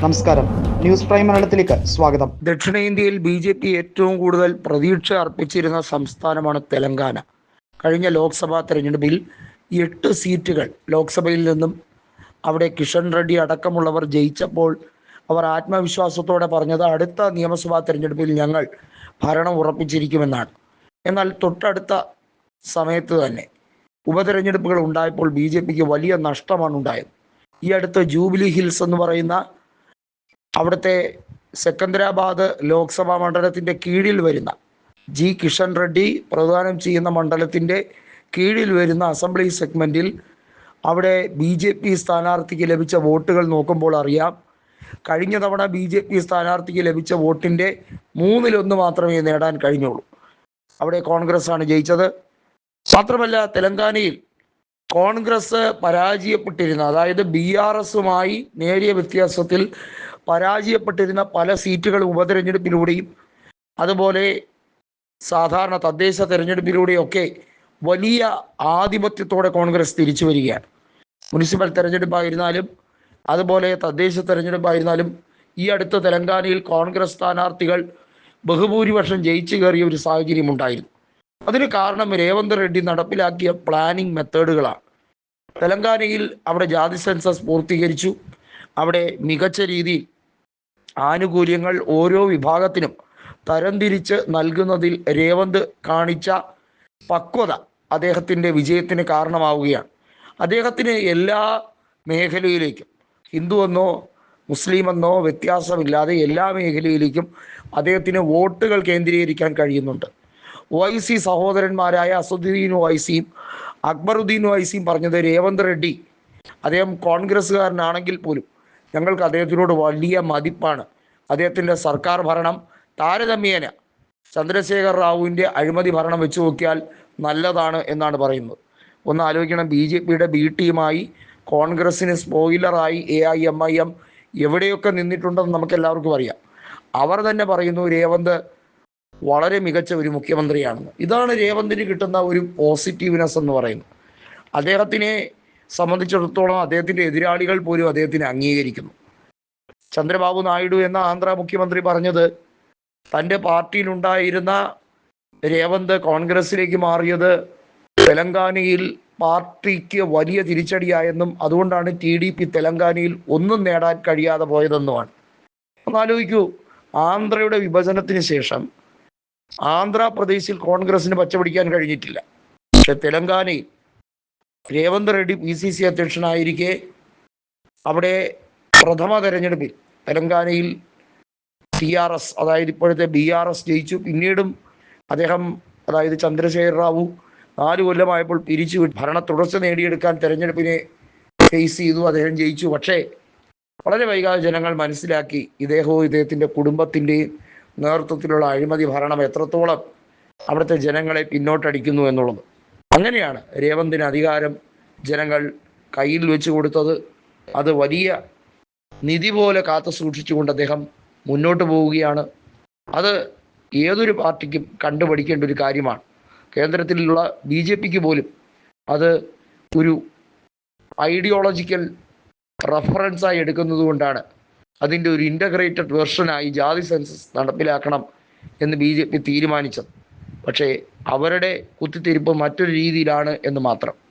നമസ്കാരം. News prime മലയാളത്തിലേക്ക് സ്വാഗതം. ദക്ഷിണേന്ത്യയിൽ ബി ജെ പി ഏറ്റവും കൂടുതൽ പ്രതീക്ഷ അർപ്പിച്ചിരുന്ന സംസ്ഥാനമാണ് തെലങ്കാന. കഴിഞ്ഞ ലോക്സഭാ തെരഞ്ഞെടുപ്പിൽ എട്ട് സീറ്റുകൾ ലോക്സഭയിൽ നിന്നും അവിടെ കിഷൻ റെഡ്ഡി അടക്കമുള്ളവർ ജയിച്ചപ്പോൾ അവർ ആത്മവിശ്വാസത്തോടെ പറഞ്ഞത് അടുത്ത നിയമസഭാ തെരഞ്ഞെടുപ്പിൽ ഞങ്ങൾ ഭരണം ഉറപ്പിച്ചിരിക്കുമെന്നാണ്. എന്നാൽ തൊട്ടടുത്ത സമയത്ത് തന്നെ ഉപതെരഞ്ഞെടുപ്പുകൾ ഉണ്ടായപ്പോൾ ബി ജെ പിക്ക് വലിയ നഷ്ടമാണ് ഉണ്ടായത്. ഈ അടുത്ത് ജൂബിലി ഹിൽസ് എന്ന് പറയുന്ന അവിടുത്തെ സെക്കന്ദരാബാദ് ലോക്സഭാ മണ്ഡലത്തിന്റെ കീഴിൽ വരുന്ന ജി കിഷൻ റെഡ്ഡി പ്രദാനം ചെയ്യുന്ന മണ്ഡലത്തിന്റെ കീഴിൽ വരുന്ന അസംബ്ലി സെഗ്മെന്റിൽ അവിടെ ബി ജെ പി സ്ഥാനാർത്ഥിക്ക് ലഭിച്ച വോട്ടുകൾ നോക്കുമ്പോൾ അറിയാം. കഴിഞ്ഞ തവണ ബി ജെ പി സ്ഥാനാർത്ഥിക്ക് ലഭിച്ച വോട്ടിന്റെ മൂന്നിലൊന്ന് മാത്രമേ നേടാൻ കഴിഞ്ഞുള്ളൂ. അവിടെ കോൺഗ്രസ് ആണ് ജയിച്ചത്. മാത്രമല്ല തെലങ്കാനയിൽ കോൺഗ്രസ് പരാജയപ്പെട്ടിരുന്ന അതായത് ബി ആർ എസുമായി നേരിയ വ്യത്യാസത്തിൽ പരാജയപ്പെട്ടിരുന്ന പല സീറ്റുകളും ഉപതെരഞ്ഞെടുപ്പിലൂടെയും അതുപോലെ സാധാരണ തദ്ദേശ തെരഞ്ഞെടുപ്പിലൂടെയൊക്കെ വലിയ ആധിപത്യത്തോടെ കോൺഗ്രസ് തിരിച്ചു വരികയാണ്. മുനിസിപ്പൽ തെരഞ്ഞെടുപ്പായിരുന്നാലും അതുപോലെ തദ്ദേശ തെരഞ്ഞെടുപ്പായിരുന്നാലും ഈ അടുത്ത തെലങ്കാനയിൽ കോൺഗ്രസ് സ്ഥാനാർത്ഥികൾ ബഹുഭൂരിപക്ഷം ജയിച്ചു കയറിയ ഒരു സാഹചര്യം ഉണ്ടായിരുന്നു അതിന് കാരണം രേവന്ത് റെഡ്ഡി നടപ്പിലാക്കിയ പ്ലാനിംഗ് മെത്തേഡുകളാണ് തെലങ്കാനയിൽ അവിടെ ജാതി സെൻസസ് പൂർത്തീകരിച്ചു. അവിടെ മികച്ച രീതിയിൽ ആനുകൂല്യങ്ങൾ ഓരോ വിഭാഗത്തിനും തരംതിരിച്ച് നൽകുന്നതിൽ രേവന്ത് കാണിച്ച പക്വത അദ്ദേഹത്തിന്റെ വിജയത്തിന് കാരണമാവുകയാണ്. അദ്ദേഹത്തിന് എല്ലാ മേഖലയിലേക്കും ഹിന്ദുവെന്നോ മുസ്ലിമെന്നോ വ്യത്യാസമില്ലാതെ എല്ലാ മേഖലയിലേക്കും അദ്ദേഹത്തിന് വോട്ടുകൾ കേന്ദ്രീകരിക്കാൻ കഴിയുന്നുണ്ട്. വൈസി സഹോദരന്മാരായ അസദുദ്ദീൻ വൈസിയും അക്ബറുദ്ദീൻ വൈസിയും പറഞ്ഞത് രേവന്ത് റെഡ്ഡി. അദ്ദേഹം കോൺഗ്രസ്സുകാരനാണെങ്കിൽ പോലും ഞങ്ങൾക്ക് അദ്ദേഹത്തിനോട് വലിയ മതിപ്പാണ്. അദ്ദേഹത്തിന്റെ സർക്കാർ ഭരണം താരതമ്യേന ചന്ദ്രശേഖർ റാവുവിന്റെ അഴിമതി ഭരണം വെച്ച് നോക്കിയാൽ നല്ലതാണ് എന്നാണ് പറയുന്നത്. ഒന്ന് ആലോചിക്കണം ബി ജെ പിയുടെ ബി ടീമായി കോൺഗ്രസ്സിന് സ്പോയിലറായി A I M I M എവിടെയൊക്കെ നിന്നിട്ടുണ്ടെന്ന് നമുക്ക് എല്ലാവർക്കും അറിയാം. അവർ തന്നെ പറയുന്നു രേവന്ത് വളരെ മികച്ച ഒരു മുഖ്യമന്ത്രിയാണ്. ഇതാണ് രേവന്തിന് കിട്ടുന്ന ഒരു പോസിറ്റീവ്നെസ് എന്ന് പറയുന്നത്. അദ്ദേഹത്തിനെ സംബന്ധിച്ചിടത്തോളം അദ്ദേഹത്തിന്റെ എതിരാളികൾ പോലും അദ്ദേഹത്തിനെ അംഗീകരിക്കുന്നു. ചന്ദ്രബാബു നായിഡു എന്ന ആന്ധ്ര മുഖ്യമന്ത്രി പറഞ്ഞത് തന്റെ പാർട്ടിയിലുണ്ടായിരുന്ന രേവന്ത് കോൺഗ്രസിലേക്ക് മാറിയത് തെലങ്കാനയിൽ പാർട്ടിക്ക് വലിയ തിരിച്ചടിയായെന്നും അതുകൊണ്ടാണ് ടി ഡി പി തെലങ്കാനയിൽ ഒന്നും നേടാൻ കഴിയാതെ പോയതെന്നുമാണ്. ഒന്നാലോചിക്കൂ ആന്ധ്രയുടെ വിഭജനത്തിന് ശേഷം ആന്ധ്രാപ്രദേശിൽ കോൺഗ്രസിന് പച്ചപിടിക്കാൻ കഴിഞ്ഞിട്ടില്ല. പക്ഷെ തെലങ്കാനയിൽ Revanth Reddy P C C അധ്യക്ഷനായിരിക്കെ. അവിടെ പ്രഥമ തെരഞ്ഞെടുപ്പിൽ തെലങ്കാനയിൽ ടി ആർ എസ് അതായത് ഇപ്പോഴത്തെ ബി ആർ എസ് ജയിച്ചു. പിന്നീടും അദ്ദേഹം അതായത് ചന്ദ്രശേഖർ റാവു നാല് കൊല്ലമായപ്പോൾ പിരിച്ചു. ഭരണ തുടർച്ച നേടിയെടുക്കാൻ തെരഞ്ഞെടുപ്പിനെ ഫേസ് ചെയ്തു. അദ്ദേഹം ജയിച്ചു. പക്ഷേ വളരെ വൈകാതെ ജനങ്ങൾ മനസ്സിലാക്കി ഇദ്ദേഹവും ഇദ്ദേഹത്തിന്റെ കുടുംബത്തിന്റെയും നേതൃത്വത്തിലുള്ള അഴിമതി ഭരണം എത്രത്തോളം അവിടുത്തെ ജനങ്ങളെ പിന്നോട്ടടിക്കുന്നു എന്നുള്ളത്. അങ്ങനെയാണ് രേവന്തിന് അധികാരം ജനങ്ങൾ കയ്യിൽ വെച്ച് കൊടുത്തത്. അത് വലിയ നിധി പോലെ കാത്തു സൂക്ഷിച്ചുകൊണ്ട് അദ്ദേഹം മുന്നോട്ട് പോവുകയാണ്. അത് ഏതൊരു പാർട്ടിക്കും കണ്ടുപഠിക്കേണ്ട ഒരു കാര്യമാണ്. കേന്ദ്രത്തിലുള്ള ബി ജെ പിക്ക് പോലും അത് ഒരു ഐഡിയോളജിക്കൽ റെഫറൻസായി എടുക്കുന്നത് കൊണ്ടാണ് അതിന്റെ ഒരു ഇന്റഗ്രേറ്റഡ് വെർഷനായി ജാതി സെൻസസ് നടപ്പിലാക്കണം എന്ന് ബി ജെ പി തീരുമാനിച്ചത്. പക്ഷേ അവരുടെ കുത്തിത്തിരിപ്പ് മറ്റൊരു രീതിയിലാണ് എന്ന് മാത്രം.